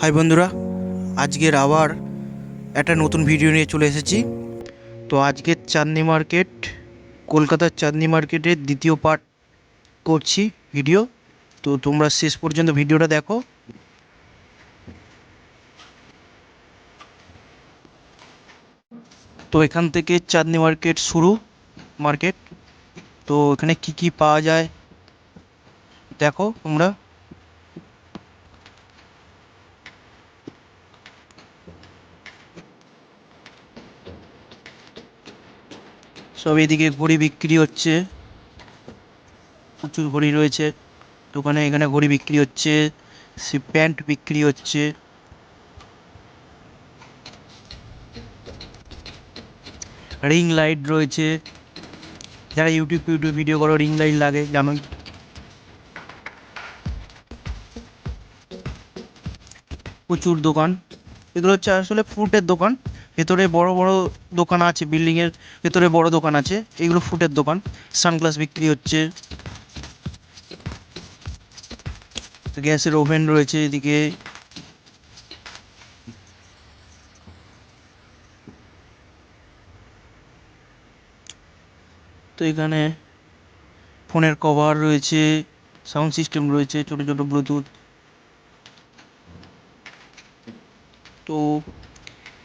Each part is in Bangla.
হাই বন্ধুরা, আজকের আবার একটা নতুন ভিডিও নিয়ে চলে এসেছি। তো আজকের চাঁদনি মার্কেট কলকাতার চাঁদনি মার্কেটের দ্বিতীয় পার্ট করছি ভিডিও তো তোমরা শেষ পর্যন্ত ভিডিওটা দেখো। তো এখান থেকে চাঁদনি মার্কেট শুরু মার্কেট তো এখানে কি কি পাওয়া যায়, দেখো তোমরা। সব এদিকে ঘড়ি বিক্রি হচ্ছে। প্রচুর ঘড়ি রয়েছে। দোকানে এখানে ঘড়ি বিক্রি হচ্ছে, সে প্যান্ট বিক্রি হচ্ছে। রিং লাইট রয়েছে। যারা ইউটিউব ইউটিউব ভিডিও করো, রিং লাইট লাগে যেমন। প্রচুর দোকান। এগুলো হচ্ছে আসলে ফ্রুটের দোকান। ভেতরে বড় বড় দোকান আছে বিল্ডিং এর ভেতরে বড় দোকান আছে, এগুলো ফ্রুটের দোকান। সানগ্লাস বিক্রি হচ্ছে। গ্যাসের ওভেন রয়েছে এদিকে। তো এখানে ফোনের কভার রয়েছে, সাউন্ড সিস্টেম রয়েছে, ছোট ছোট ব্লুটুথ। তো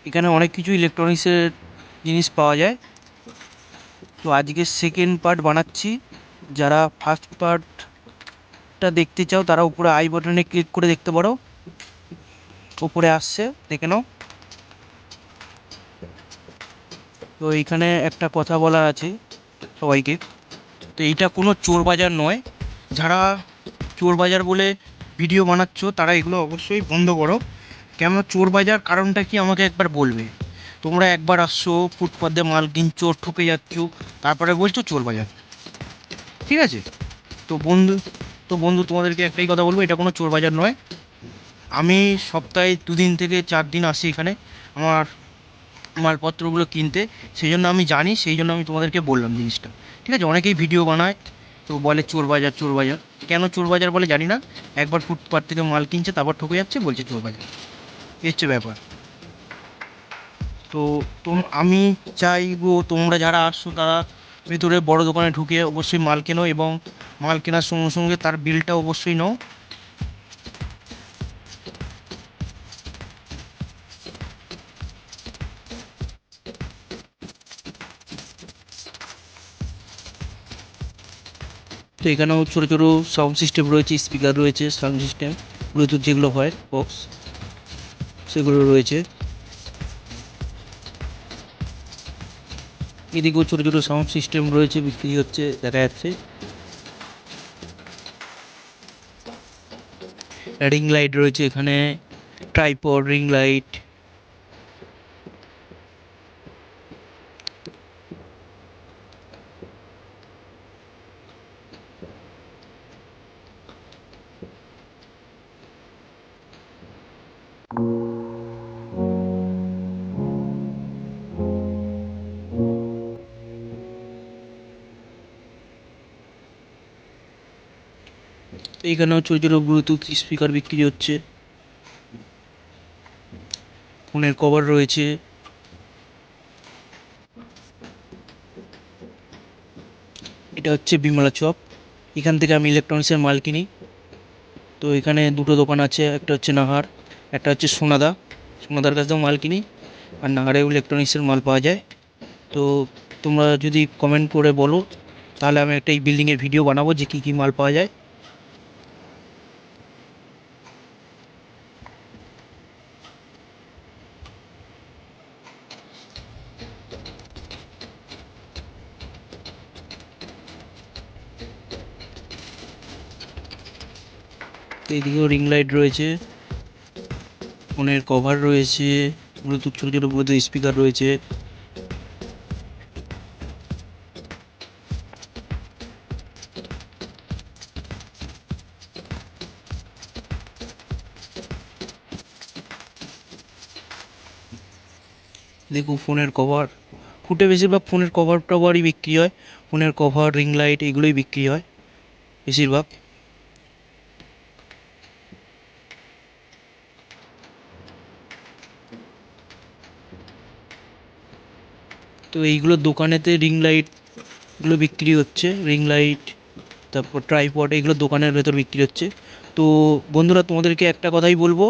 এখানে অনেক কিছু ইলেকট্রনিক্সের জিনিস পাওয়া যায়। তো আজকে সেকেন্ড পার্ট বানাচ্ছি। যারা ফার্স্ট পার্টটা দেখতে চাও, তারা উপরে আই বাটনে ক্লিক করে দেখতে পারো। উপরে আসছে, দেখে নাও। তো এইখানে একটা কথা বলার আছে সবাইকে। তো এইটা কোনো চোর বাজার নয়। যারা চোর বাজার বলে ভিডিও বানাচ্ছ, তারা এগুলো অবশ্যই বন্ধ করো। কেন চোর বাজার কারণটা কি আমাকে একবার বলবে? তোমরা একবার আসছো ফুটপাথ মাল কিনছো, ঠকে যাচ্ছ, তারপরে বলছো চোর বাজার। ঠিক আছে? তো বন্ধু তো বন্ধু, তোমাদেরকে একটাই কথা বলব, এটা কোনো চোর বাজার নয়। আমি সপ্তাহে দুদিন থেকে চার দিন আসি এখানে আমার মালপত্রগুলো কিনতে। সেই জন্য আমি জানি, সেই জন্য আমি তোমাদেরকে বললাম জিনিসটা। ঠিক আছে? অনেকেই ভিডিও বানায়, তো বলে চোর বাজার চোর বাজার। কেন চোর বাজার বলে জানি না। একবার ফুটপাথ থেকে মাল কিনছে, তারপর ঠকে যাচ্ছে, বলছে চোর বাজার। এই হচ্ছে ব্যাপার। তো আমি চাইব তোমরা যারা আসছো তারা ভেতরে বড় দোকানে ঢুকে অবশ্যই মাল কেনো এবং মাল কেনার সঙ্গে সঙ্গে তার বিলটা অবশ্যই নাও। তো এখানেও ছোটো ছোটো সাউন্ড সিস্টেম রয়েছে স্পিকার রয়েছে সাউন্ড সিস্টেম ব্লুটুথ যেগুলো হয় বক্স সেগুলো রয়েছে। এদিকেও ছোটো ছোটো সাউন্ড সিস্টেম রয়েছে, বিক্রি হচ্ছে, দেখা যাচ্ছে। রিং লাইট রয়েছে এখানে ট্রাইপড রিং লাইট এইখানেও ছোটো ছোটো ব্লুটুথ স্পিকার বিক্রি হচ্ছে। ফোনের কভার রয়েছে। এটা হচ্ছে বিমলা চপ। এখান থেকে আমি ইলেকট্রনিক্সের মাল কিনি। তো এখানে দুটো দোকান আছে, একটা হচ্ছে নাহার, একটা হচ্ছে সোনাদা। সোনাদার কাছ থেকেও মাল কিনি, আর নাহারেও ইলেকট্রনিক্সের মাল পাওয়া যায়। তো তোমরা যদি কমেন্ট করে বলো, তাহলে আমি একটা এই বিল্ডিংয়ের ভিডিও বানাবো যে কী কী মাল পাওয়া যায়। এদিকেও রিং লাইট রয়েছে। ফোনের কভার রয়েছে। ব্লুটুথ ছোটো ছোটো ব্লুটুথ স্পিকার রয়েছে। দেখুন ফোনের কভার ফুটে বেশিরভাগ ফোনের কভার টভারই বিক্রি হয়। ফোনের কভার রিং লাইট এগুলোই বিক্রি হয়। বেশিরভাগ। তো এইগুলো দোকানেতে রিং লাইটগুলো বিক্রি হচ্ছে। রিং লাইট তারপর ট্রাইপড এগুলো দোকানের ভেতর বিক্রি হচ্ছে। তো বন্ধুরা, তোমাদেরকে একটা কথাই বলব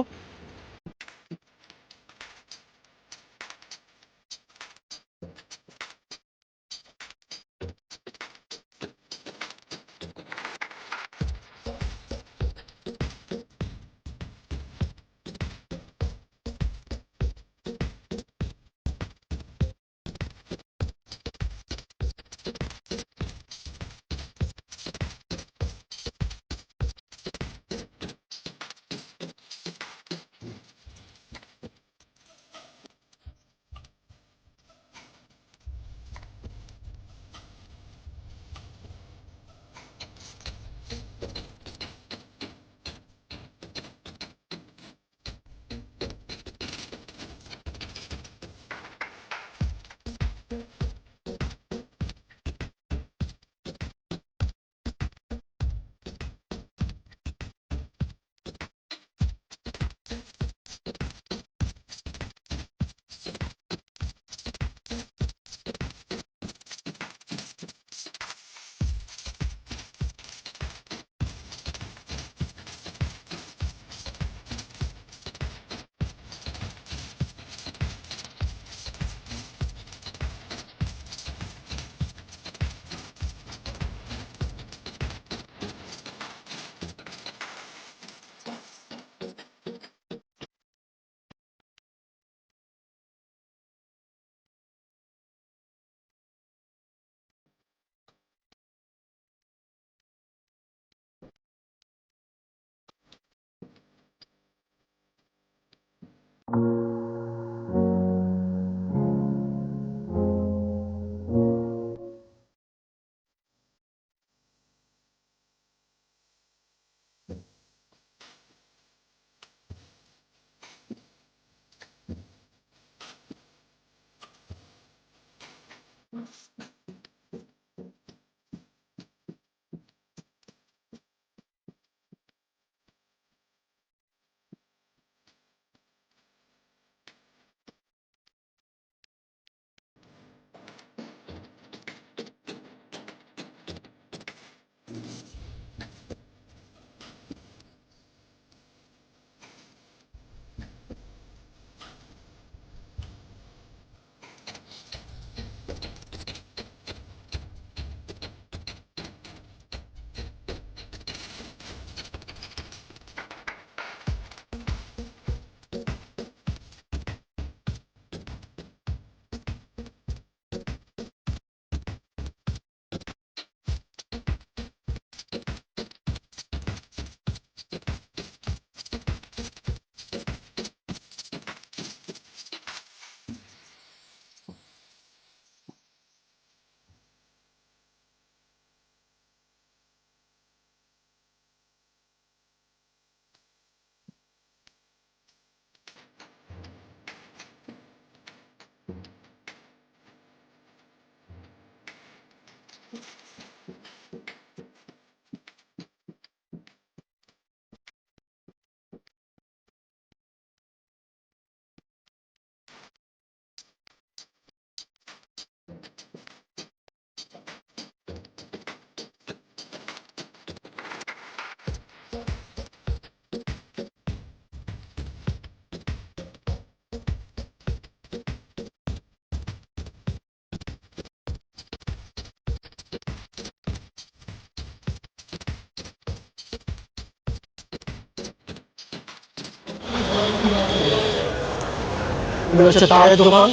এগুলো হচ্ছে তারের দোকান।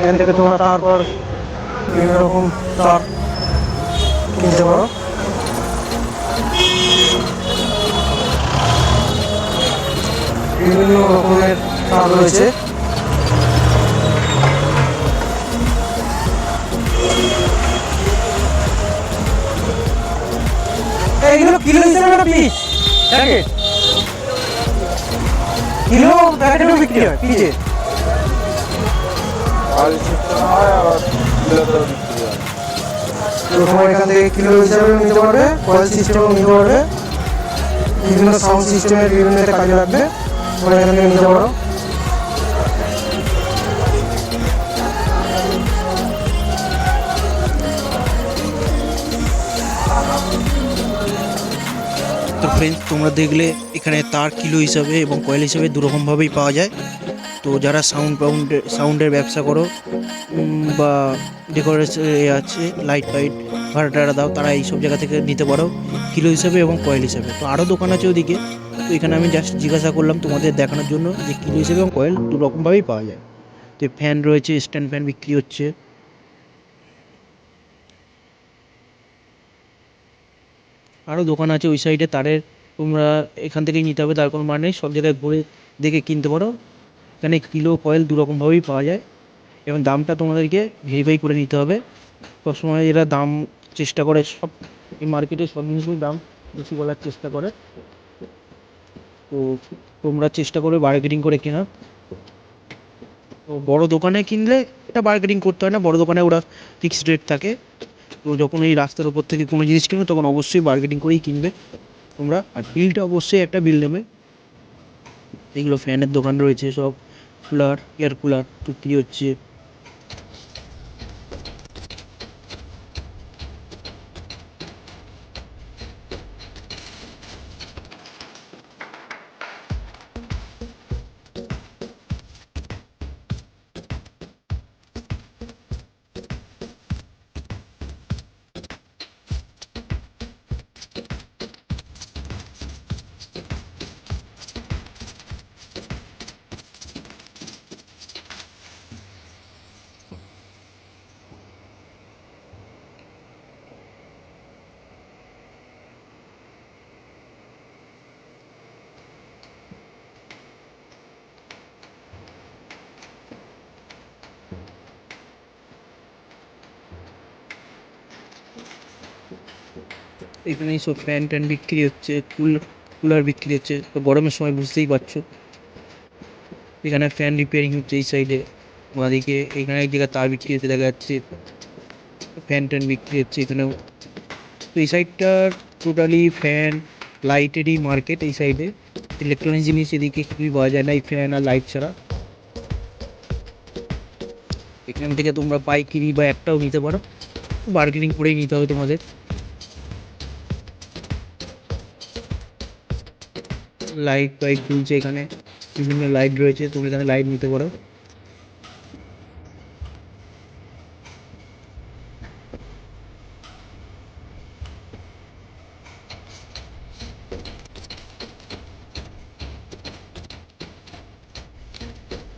এখান থেকে তোমরা তারপর বিভিন্ন রকম তার কিনতে পারো। বিভিন্ন রকমের তার রয়েছে। এইগুলো কিলো হিসেবে না পিস প্যাকেট কিলো প্যাকেটেও বিক্রি হয় পিজে তো তোমার এখান থেকে কিলো হিসাবে নিতে পারবে কয়েল সিস্টেমও নিতে পারবে। বিভিন্ন সাউন্ড সিস্টেমের বিভিন্ন কাজে লাগবে। তোমরা এখান থেকে নিতে পারো। ফ্রেন্ডস তোমরা দেখলে এখানে তার কিলো হিসাবে এবং কয়েল হিসাবে দুরকমভাবেই পাওয়া যায়। তো যারা সাউন্ড পাউন্ডের সাউন্ডের ব্যবসা করো বা ডেকোরেশন আছে লাইট ফাইট ভাড়া টাড়া দাও, তারা এইসব জায়গা থেকে নিতে পারো। কিলো হিসাবে এবং কয়েল হিসাবে। তো আরও দোকান আছে ওদিকে। তো এখানে আমি জাস্ট জিজ্ঞাসা করলাম তোমাদের দেখানোর জন্য যে কিলো হিসেবে এবং কয়েল দু রকমভাবেই পাওয়া যায়। তো ফ্যান রয়েছে স্ট্যান্ড ফ্যান বিক্রি হচ্ছে। আরও দোকান আছে ওই সাইডে তারের তোমরা এখান থেকেই নিতে হবে, তার কোনো মানে নেই, সব জায়গায় ঘুরে দেখে কিনতে পারো। এখানে কিলো কয়েল দু রকমভাবেই পাওয়া যায়। এবং দামটা তোমাদেরকে ভেরিফাই করে নিতে হবে। সবসময় এরা দাম চেষ্টা করে, সব এই মার্কেটে সব জিনিসের দাম বেশি বলার চেষ্টা করে। তো তোমরা চেষ্টা করবে বার্গেনিং করে কেনার। তো বড় দোকানে কিনলে এটা বার্গেনিং করতে হয় না, বড় দোকানে ওরা ফিক্সড রেট থাকে। তো যখন এই রাস্তার ওপর থেকে কোনো জিনিস কিনবে, তখন অবশ্যই বার্গেনিং করেই কিনবে। তোমরা আর বিলটা অবশ্যই একটা বিল নেবে এগুলো ফ্যানের দোকান রয়েছে সব। কুলার এয়ার কুলার বিক্রি হচ্ছে? এখানে সব ফ্যান ট্যান বিক্রি হচ্ছে, কুল, কুলার বিক্রি হচ্ছে, তো গরমের সময় বুঝতেই পারছ। এখানে ফ্যান রিপেয়ারিং হচ্ছে এই সাইডে ওদিকে এখানে এক জায়গায় তার বিক্রি হচ্ছে, দেখা যাচ্ছে ফ্যান ট্যান বিক্রি হচ্ছে এখানেও। তো এই সাইডটা টোটালি ফ্যান লাইটেরই মার্কেট এই সাইডে ইলেকট্রনিক জিনিস এদিকে কিছুই পাওয়া যায় না, এই ফ্যান আর লাইট ছাড়া। এখান থেকে তোমরা পাইকিরি বা একটাও নিতে পারো। বার্গেনিং করেই নিতে হবে তোমাদের। লাইট ফাইট ঝুলছে এখানে বিভিন্ন লাইট রয়েছে, তুমি এখানে লাইট নিতে পারো।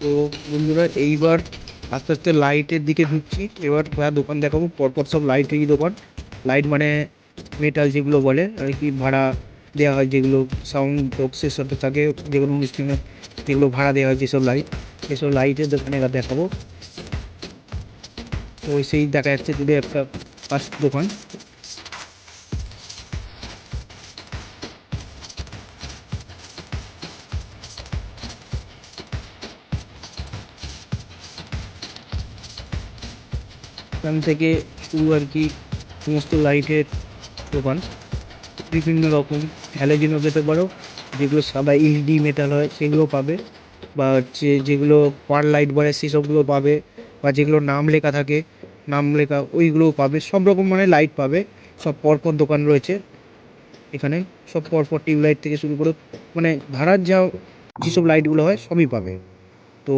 তো বন্ধুরা, এইবার আস্তে আস্তে লাইটের দিকে ঢুকছি। এবার ভাড়া দোকান দেখাবো, পরপর সব লাইটেরই দোকান। লাইট মানে মেটাল যেগুলো বলে, আর কি ভাড়া দেওয়া হয়, যেগুলো সাউন্ড বক্সের সাথে থাকে, যেগুলো অনুষ্ঠানে যেগুলো ভাড়া দেওয়া হয় যেসব লাইট সেসব লাইটের দোকানে এবার দেখাবো। তো সেই দেখা যাচ্ছে দূরে একটা ফার্স্ট দোকান। এখান থেকে শুরু আর কি, সমস্ত লাইটের দোকান। বিভিন্ন রকম হ্যালোজেনও পেতে পারো, যেগুলো সাদা ইলডি মেটাল হয়, সেগুলো পাবে, বা হচ্ছে যেগুলো পার লাইট বলে সেসবগুলো পাবে, বা যেগুলো নাম লেখা থাকে, নাম লেখা ওইগুলোও পাবে, সব রকম মানে লাইট পাবে, সব পরপর দোকান রয়েছে, এখানে সব পরপর টিউব লাইট থেকে শুরু করে মানে ভাড়ার যা যেসব লাইটগুলো হয়, সবই পাবে, তো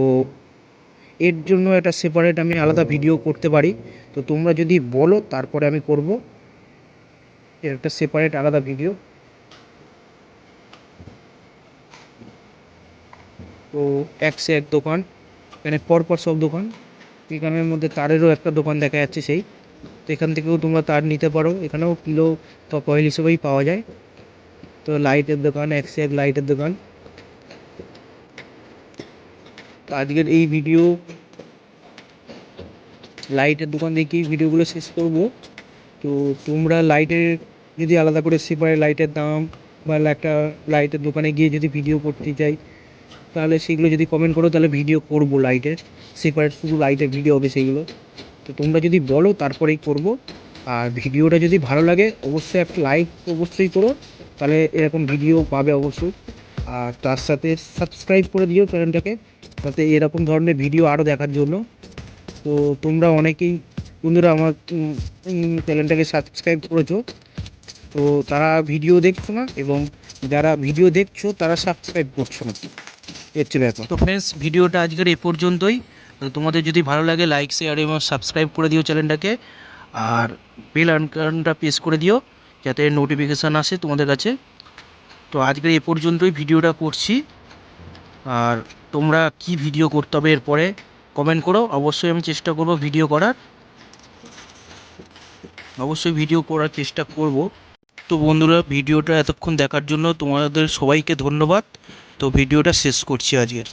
এর জন্য একটা সেপারেট আমি আলাদা ভিডিও করতে পারি, তো তোমরা যদি বলো, তারপরে আমি করব, এর একটা সেপারেট আলাদা ভিডিও তো এক সে এক দোকান, এখানে পরপর সব দোকান। এখানের মধ্যে তারেরও একটা দোকান দেখা যাচ্ছে সেই। তো এখান থেকেও তোমরা তার নিতে পারো। এখানেও কিলো বা কয়েল হিসেবেই পাওয়া যায়। তো লাইটের দোকান এক সে এক লাইটের দোকান। তো আজকের এই ভিডিও, লাইটের দোকান দেখেই ভিডিওগুলো শেষ করব? তো তোমরা লাইটের যদি আলাদা করে সেপারেট লাইটের দাম বা একটা লাইটের দোকানে গিয়ে যদি ভিডিও করতে চাই তাহলে সেগুলো যদি কমেন্ট করো, তাহলে ভিডিও করব লাইটের সেপারেট শুধু লাইটের ভিডিও হবে সেইগুলো তো তোমরা যদি বলো, তারপরেই করব। আর ভিডিওটা যদি ভালো লাগে, অবশ্যই একটা লাইক অবশ্যই করো। তাহলে এরকম ভিডিও পাবে অবশ্যই। আর তার সাথে সাবস্ক্রাইব করে দিও চ্যানেলটাকে যাতে এরকম ধরনের ভিডিও আরও দেখার জন্য। তো তোমরা অনেকেই বন্ধুরা আমার চ্যানেলটাকে সাবস্ক্রাইব করেছ। তো তারা ভিডিও দেখছ না, এবং যারা ভিডিও দেখছ, তারা সাবস্ক্রাইব করছ না। হচ্ছে ব্যাপার তো ফ্রেন্ডস ভিডিওটা আজকের এ পর্যন্তই। তোমাদের যদি ভালো লাগে লাইক শেয়ার এবং সাবস্ক্রাইব করে দিও চ্যানেলটাকে আর বেল আইকনটা প্রেস করে দিও, যাতে নোটিফিকেশান আসে তোমাদের কাছে। তো আজকের এ পর্যন্তই, ভিডিওটা করছি। আর তোমরা কি ভিডিও করতে হবে এরপরে কমেন্ট করো। অবশ্যই আমি চেষ্টা করব ভিডিও করার। অবশ্যই ভিডিও করার চেষ্টা করব। তো বন্ধুরা, ভিডিওটা এতক্ষণ দেখার জন্য তোমাদের সবাইকে ধন্যবাদ। তো ভিডিওটা শেষ করছি আজকের।